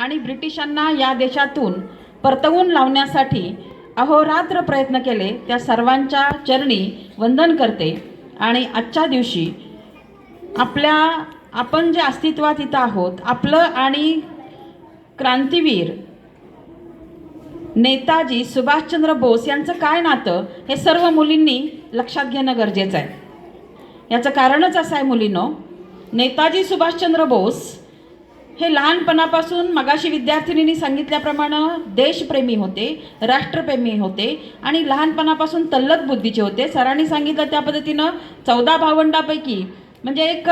आणि ब्रिटिशांना या देशातून परतवून लावण्यासाठी अहोरात्र प्रयत्न केले त्या सर्वांच्या चरणी वंदन करते आणि आजच्या दिवशी आपल्या आपण जे अस्तित्वात इथं आहोत आपलं आणि क्रांतीवीर नेताजी सुभाषचंद्र बोस यांचं काय नातं हे सर्व मुलींनी लक्षात घेणं गरजेचं आहे. याचं कारणच असं आहे मुलींनो नेताजी सुभाषचंद्र बोस हे लहानपणापासून मगाशी विद्यार्थिनींनी सांगितल्याप्रमाणे देशप्रेमी होते राष्ट्रप्रेमी होते आणि लहानपणापासून तल्लक बुद्धीचे होते. सरांनी सांगितलं त्या पद्धतीनं चौदा भावंडापैकी म्हणजे एक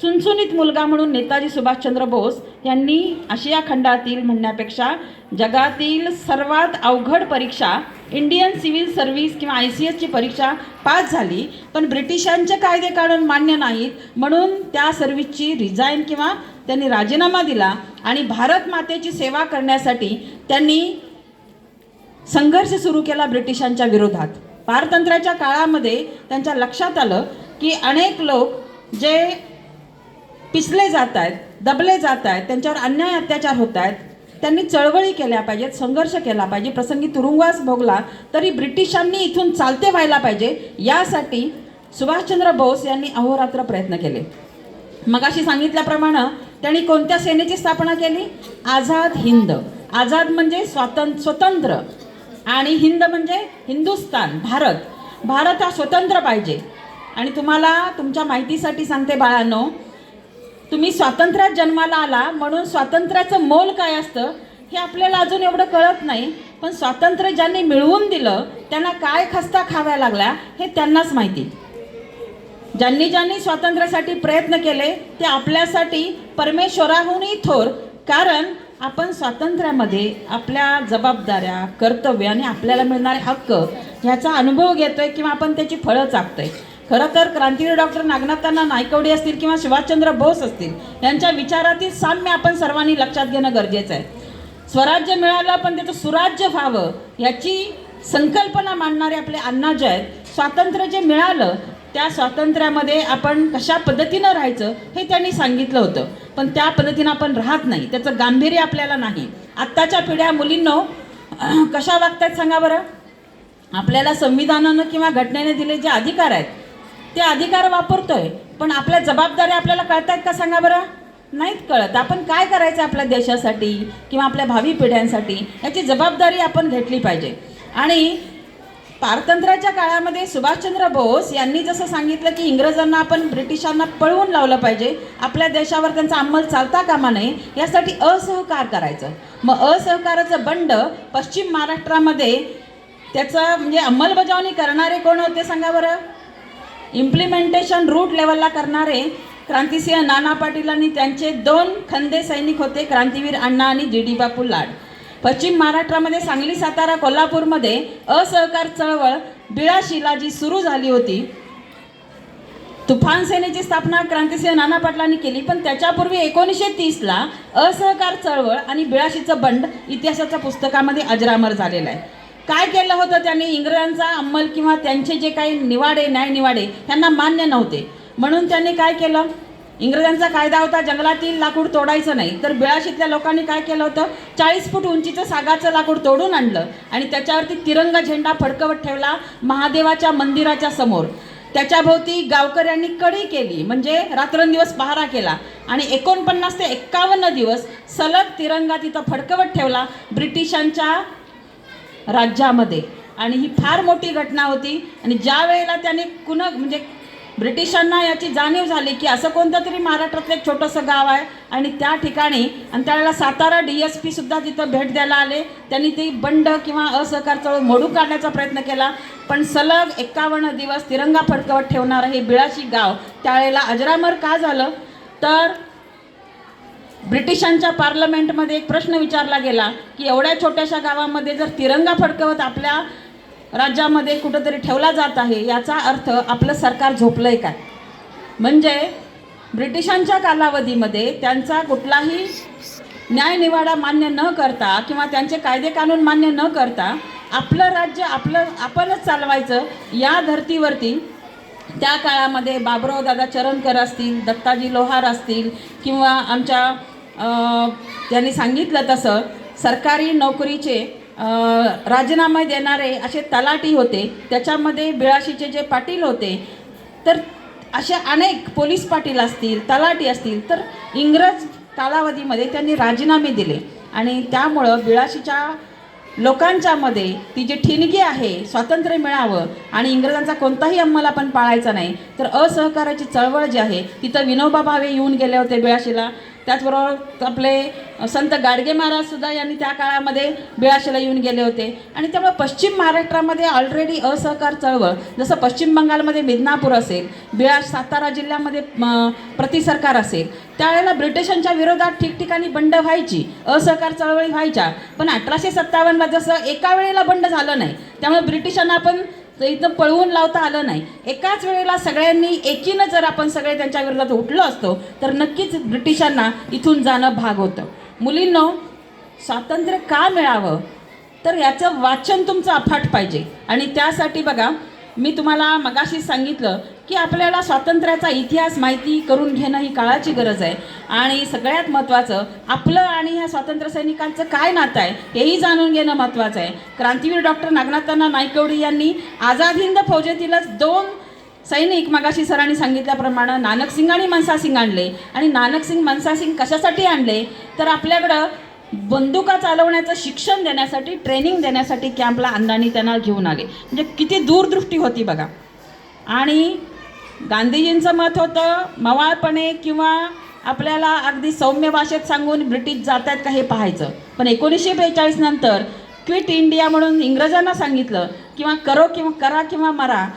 चुनचुनीत मुलगा म्हणून नेताजी सुभाषचंद्र बोस यांनी आशिया खंडातील म्हणण्यापेक्षा जगातील सर्वात अवघड परीक्षा इंडियन सिव्हिल सर्व्हिस किंवा आय सी एसची परीक्षा पास झाली पण ब्रिटिशांचे कायदे काढून मान्य नाहीत म्हणून त्या सर्व्हिसची रिझाईन किंवा त्यांनी राजीनामा दिला आणि भारत मातेची सेवा करण्यासाठी त्यांनी संघर्ष सुरू केला ब्रिटिशांच्या विरोधात. पारतंत्र्याच्या काळामध्ये त्यांच्या लक्षात आलं की अनेक लोक जे पिसले जात आहेत दबले जात आहेत त्यांच्यावर अन्याय अत्याचार होत आहेत त्यांनी चळवळी केल्या पाहिजेत संघर्ष केला पाहिजे प्रसंगी तुरुंगवास भोगला तरी ब्रिटिशांनी इथून चालते व्हायला पाहिजे यासाठी सुभाषचंद्र बोस यांनी अहोरात्र प्रयत्न केले. मगाशी सांगितल्याप्रमाणे त्यांनी कोणत्या सेनेची स्थापना केली? आझाद हिंद. आझाद म्हणजे स्वातंत्र स्वतंत्र. आणि हिंद म्हणजे हिंदुस्तान भारत. भारत हा स्वतंत्र पाहिजे. आणि तुम्हाला तुमच्या माहितीसाठी सांगते बाळांनो तुम्ही स्वातंत्र्यात जन्माला आला म्हणून स्वातंत्र्याचं मोल काय असतं हे आपल्याला अजून एवढं कळत नाही. पण स्वातंत्र्य ज्यांनी मिळवून दिलं त्यांना काय खस्ता खाव्या लागल्या हे त्यांनाच माहिती. ज्यांनी ज्यांनी स्वातंत्र्यासाठी प्रयत्न केले ते आपल्यासाठी परमेश्वराहूनही थोर कारण आपण स्वातंत्र्यामध्ये आपल्या जबाबदाऱ्या कर्तव्य आणि आपल्याला मिळणारे हक्क ह्याचा अनुभव घेतोय किंवा आपण त्याची फळं चाकतोय खरं तर क्रांतीवीर डॉक्टर नागनाथांना नायकवडी असतील किंवा सुभाषचंद्र बोस असतील यांच्या विचारातील साम्य आपण सर्वांनी लक्षात घेणं गरजेचं आहे. स्वराज्य मिळालं पण त्याचं सुराज्य व्हावं याची संकल्पना मांडणारे आपले अण्णा जे आहेत स्वातंत्र्य जे मिळालं त्या स्वातंत्र्यामध्ये आपण कशा पद्धतीनं राहायचं हे त्यांनी सांगितलं होतं. पण त्या पद्धतीनं आपण राहत नाही. त्याचं गांभीर्य आपल्याला नाही. आत्ताच्या पिढ्या मुलींनो कशा वागतायत सांगा बरं? आपल्याला संविधानानं किंवा घटनेने दिले जे अधिकार आहेत ते अधिकार वापरतोय पण आपल्या जबाबदाऱ्या आपल्याला कळतायत का सांगा बरं? नाहीत कळत. आपण काय करायचं आपल्या देशासाठी किंवा आपल्या भावी पिढ्यांसाठी? याची जबाबदारी आपण घेतली पाहिजे. आणि पारतंत्र्याच्या काळामध्ये सुभाषचंद्र बोस यांनी जसं सांगितलं की इंग्रजांना आपण ब्रिटिशांना पळवून लावलं पाहिजे आपल्या देशावर त्यांचा अंमल चालता कामा नये यासाठी असहकार करायचं. मग असहकाराचं बंड पश्चिम महाराष्ट्रामध्ये त्याचं म्हणजे अंमलबजावणी करणारे कोण होते सांगा बरं? इम्प्लिमेंटेशन रूट लेवलला करणारे क्रांतिसिंह नाना पाटील आणि त्यांचे दोन खंदे सैनिक होते क्रांतीवीर अण्णा आणि जी डी बापू लाड. पश्चिम महाराष्ट्रामध्ये सांगली सातारा कोल्हापूरमध्ये असहकार चळवळ बिळाशीला जी सुरू झाली होती. तुफान सेनेची स्थापना क्रांतिसिंह नाना पाटलांनी केली पण त्याच्यापूर्वी एकोणीसशे तीसला असहकार चळवळ आणि बिळाशीचं बंड इतिहासाच्या पुस्तकामध्ये अजरामर झालेलं आहे. काय केलं होतं त्यांनी? इंग्रजांचा अंमल किंवा त्यांचे जे काही निवाडे न्याय निवाडे त्यांना मान्य नव्हते. म्हणून त्यांनी काय केलं? इंग्रजांचा कायदा होता जंगलातील लाकूड तोडायचं नाही. तर बिळाशीतल्या लोकांनी काय केलं होतं? चाळीस फूट उंचीचं सागाचं लाकूड तोडून आणलं आणि त्याच्यावरती तिरंगा झेंडा फडकवत ठेवला महादेवाच्या मंदिराच्या समोर. त्याच्याभोवती गावकऱ्यांनी कडी केली म्हणजे रात्रंदिवस पहारा केला आणि एकोणपन्नास ते एक्कावन्न दिवस सलग तिरंगा तिथं फडकवत ठेवला ब्रिटिशांच्या राज्यामध्ये. आणि ही फार मोठी घटना होती आणि ज्या वेळेला त्याने कुण म्हणजे ब्रिटिशांना याची जाणीव झाली की असं कोणतं तरी महाराष्ट्रातलं एक छोटंसं गाव आहे आणि त्या ठिकाणी आणि त्यावेळेला सातारा डी एस पीसुद्धा तिथं भेट द्यायला आले. त्यांनी ती बंड किंवा असहकार चळवळ मोडून काढण्याचा प्रयत्न केला. पण सलग एक्कावन्न दिवस तिरंगा फडकवत ठेवणारं हे बिळाशी गाव त्यावेळेला अजरामर का झालं? तर ब्रिटिशांच्या पार्लमेंटमध्ये एक प्रश्न विचारला गेला की एवढ्या छोट्याशा गावामध्ये जर तिरंगा फडकवत आपल्या राज्यामध्ये कुठंतरी ठेवला जात आहे याचा अर्थ आपलं सरकार झोपलं आहे काय? म्हणजे ब्रिटिशांच्या कालावधीमध्ये त्यांचा कुठलाही न्यायनिवाडा मान्य न करता किंवा त्यांचे कायदे कानून मान्य न करता आपलं राज्य आपलं आपणच चालवायचं या धर्तीवरती. त्या काळामध्ये बाबुराव दादा चरणकर असतील दत्ताजी लोहार असतील किंवा आमच्या त्यांनी सांगितलं तसं सरकारी नोकरीचे राजीनामे देणारे असे तलाटी होते त्याच्यामध्ये बिळाशीचे जे पाटील होते तर असे अनेक पोलीस पाटील असतील तलाटी असतील तर इंग्रज कालावधीमध्ये त्यांनी राजीनामे दिले. आणि त्यामुळं बिळाशीच्या लोकांच्यामध्ये ती जी ठिणगी आहे स्वातंत्र्य मिळावं आणि इंग्रजांचा कोणताही अंमल आपण पाळायचा नाही तर असहकाराची चळवळ जी आहे तिथं विनोबा भावे येऊन गेले होते बिळाशीला. त्याचबरोबर आपले संत गाडगे महाराज सुद्धा यांनी त्या काळामध्ये बिळाशीला येऊन गेले होते. आणि त्यामुळे पश्चिम महाराष्ट्रामध्ये ऑलरेडी असहकार चळवळ जसं पश्चिम बंगालमध्ये मिदनापूर असेल बिळाश सातारा जिल्ह्यामध्ये प्रतिसरकार असेल त्यावेळेला ब्रिटिशांच्या विरोधात ठिकठिकाणी बंड व्हायची असहकार चळवळी व्हायच्या पण अठराशे सत्तावन्नला जसं एका वेळेला बंड झालं नाही त्यामुळे ब्रिटिशांना आपण इथं पळवून लावता आलं नाही. एकाच वेळेला सगळ्यांनी एकीनं जर आपण सगळे त्यांच्या विरोधात उठलो असतो तर नक्कीच ब्रिटिशांना इथून जाणं भाग होतं. मुलींनो स्वातंत्र्य का मिळावं? तर याचं वाचन तुमचं अफाट पाहिजे. आणि त्यासाठी बघा मी तुम्हाला मगाशीच सांगितलं की आपल्याला स्वातंत्र्याचा इतिहास माहिती करून घेणं ही काळाची गरज आहे. आणि सगळ्यात महत्त्वाचं आपलं आणि ह्या स्वातंत्र्य सैनिकांचं काय नातं आहे हेही जाणून घेणं महत्त्वाचं आहे. क्रांतीवीर डॉक्टर नागनाथांना नायकवडी यांनी आझाद हिंद फौजेतीलच दोन सैनिक मगाशी सरांनी सांगितल्याप्रमाणे नानकसिंग आणि मनसासिंग आणले. आणि नानकसिंग मनसासिंग कशासाठी आणले? तर आपल्याकडं बंदुका चालवण्याचं शिक्षण देण्यासाठी ट्रेनिंग देण्यासाठी कॅम्पला अण्णांनी त्यांना घेऊन आले. म्हणजे किती दूरदृष्टी होती बघा. आणि गांधीजींचं मत होतं मवाळपणे किंवा आपल्याला अगदी सौम्य भाषेत सांगून ब्रिटिश जात आहेत का हे पाहायचं. पण एकोणीसशे बेचाळीस नंतर क्विट इंडिया म्हणून इंग्रजांना सांगितलं किंवा करो किंवा करा किंवा मरा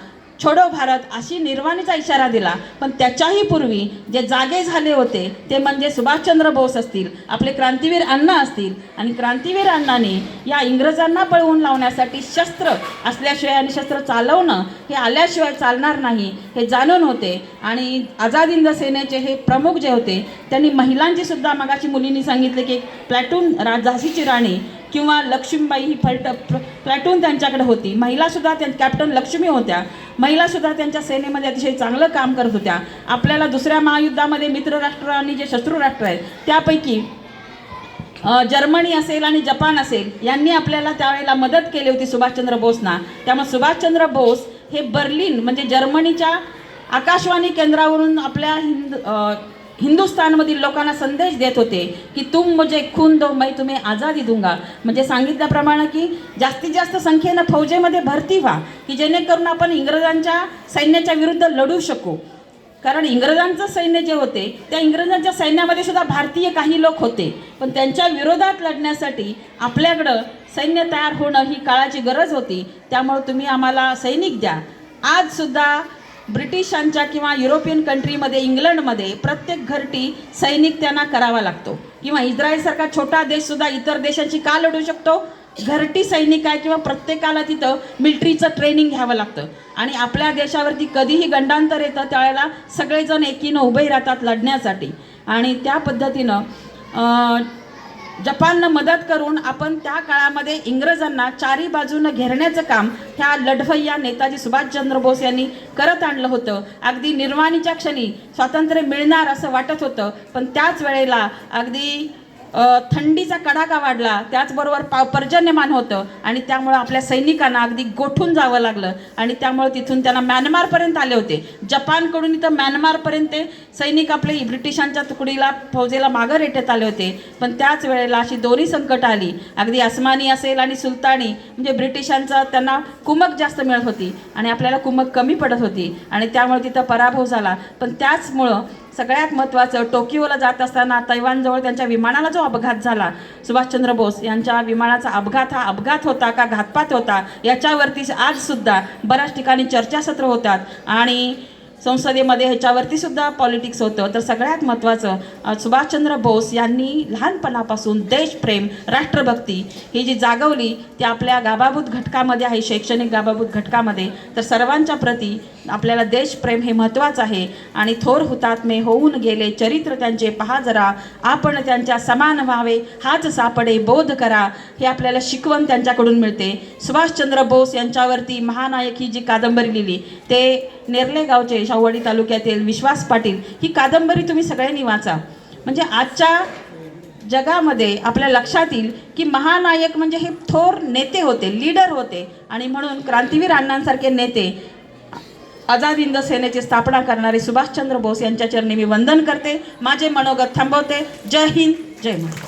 छोडो भारत अशी निर्वाणीचा इशारा दिला. पण त्याच्याही पूर्वी जे जागे झाले होते ते म्हणजे सुभाषचंद्र बोस असतील आपले क्रांतीवीर अण्णा असतील. आणि क्रांतीवीर अण्णाने या इंग्रजांना पळवून लावण्यासाठी शस्त्र असल्याशिवाय आणि शस्त्र चालवणं हे आल्याशिवाय चालणार नाही हे जाणून होते. आणि आझाद हिंद सेनेचे हे प्रमुख जे होते त्यांनी महिलांची सुद्धा मगाशी मुलींनी सांगितले की प्लॅटून रा झाशीची राणी किंवा लक्ष्मीबाई ही फलट प्र- प्लॅटून त्यांच्याकडे होती. महिलासुद्धा त्या कॅप्टन लक्ष्मी होत्या. महिलासुद्धा त्यांच्या सेनेमध्ये अतिशय चांगलं काम करत होत्या. आपल्याला दुसऱ्या महायुद्धामध्ये मित्रराष्ट्र आणि जे शत्रू राष्ट्र आहेत त्यापैकी जर्मनी असेल आणि जपान असेल यांनी आपल्याला त्यावेळेला मदत केली होती सुभाषचंद्र बोसना. त्यामुळे सुभाषचंद्र बोस हे बर्लिन म्हणजे जर्मनीच्या आकाशवाणी केंद्रावरून आपल्या हिंद हिंदुस्थानमधील लोकांना संदेश देत होते की तुम म्हणजे खून दो मै तुम्ही आझादी दूंगा. म्हणजे सांगितल्याप्रमाणे की जास्तीत जास्त संख्येनं फौजेमध्ये भरती व्हा की जेणेकरून आपण इंग्रजांच्या सैन्याच्या विरुद्ध लढू शकू. कारण इंग्रजांचं सैन्य जे होते त्या इंग्रजांच्या सैन्यामध्ये सुद्धा भारतीय काही लोक होते. पण त्यांच्या विरोधात लढण्यासाठी आपल्याकडं सैन्य तयार होणं ही काळाची गरज होती. त्यामुळे तुम्ही आम्हाला सैनिक द्या. आजसुद्धा ब्रिटिशांच्या किंवा युरोपियन कंट्रीमध्ये इंग्लंडमध्ये प्रत्येक घरटी सैनिक त्यांना करावा लागतो. किंवा इस्रायलसारखा छोटा देशसुद्धा इतर देशांची का लढू शकतो? घरटी सैनिक आहे किंवा प्रत्येकाला तिथं मिलिटरीचं ट्रेनिंग घ्यावं लागतं. आणि आपल्या देशावरती कधीही गंडांतर येतं त्यावेळेला सगळेजण एकीनं उभे राहतात लढण्यासाठी. आणि त्या पद्धतीनं जपाननं मदत करून आपण त्या काळामध्ये इंग्रजांना चारी बाजूनं घेरण्याचं काम ह्या लढवय्या नेताजी सुभाषचंद्र बोस यांनी करत आणलं होतं. अगदी निर्वाणीच्या क्षणी स्वातंत्र्य मिळणार असं वाटत होतं पण त्याच वेळेला अगदी थंडीचा कडाका वाढला त्याचबरोबर पा पर्जन्यमान होतं आणि त्यामुळं आपल्या सैनिकांना अगदी गोठून जावं लागलं आणि त्यामुळं तिथून त्यांना म्यानमारपर्यंत आले होते. जपानकडून इथं म्यानमारपर्यंत ते सैनिक आपले ब्रिटिशांच्या तुकडीला फौजेला मागं रेटत आले होते. पण त्याच वेळेला अशी दोन्ही संकट आली. अगदी अस्मानी असेल आणि सुलतानी म्हणजे ब्रिटिशांचा त्यांना कुमक जास्त मिळत होती आणि आपल्याला कुमक कमी पडत होती आणि त्यामुळे तिथं पराभव झाला. पण त्याचमुळं सगळ्यात महत्त्वाचं टोकियोला जात असताना तैवानजवळ त्यांच्या विमानाला जो अपघात झाला सुभाषचंद्र बोस यांच्या विमानाचा अपघात हा अपघात होता का घातपात होता याच्यावरती आजसुद्धा बऱ्याच ठिकाणी चर्चासत्र होतात. आणि संसदेमध्ये ह्याच्यावरती सुद्धा पॉलिटिक्स होतं. तर सगळ्यात महत्त्वाचं सुभाषचंद्र बोस यांनी लहानपणापासून देशप्रेम राष्ट्रभक्ती ही जी जागवली ती आपल्या गाबाभूत घटकामध्ये आहे शैक्षणिक गाबाभूत घटकामध्ये तर सर्वांच्या प्रती आपल्याला देशप्रेम हे महत्त्वाचं आहे. आणि थोर हुतात्मे होऊन गेले चरित्र त्यांचे पहा जरा. आपण त्यांच्या समान व्हावे हाच सापडे बोध करा. हे आपल्याला शिकवण त्यांच्याकडून मिळते. सुभाषचंद्र बोस यांच्यावरती महानायक ही जी कादंबरी लिहिली ते नेर्लेगावचे शाववाडी तालुक्यातील विश्वास पाटील ही कादंबरी तुम्ही सगळ्यांनी वाचा. म्हणजे आजच्या जगामध्ये आपल्या लक्षात येईल की महानायक म्हणजे हे थोर नेते होते लीडर होते. आणि म्हणून क्रांतीवीर अण्णांसारखे नेते आझाद हिंद सेनेची स्थापना करणारे सुभाषचंद्र बोस यांच्या चरणी मी वंदन करते. माझे मनोगत थांबवते. जय हिंद जय महाराष्ट्र.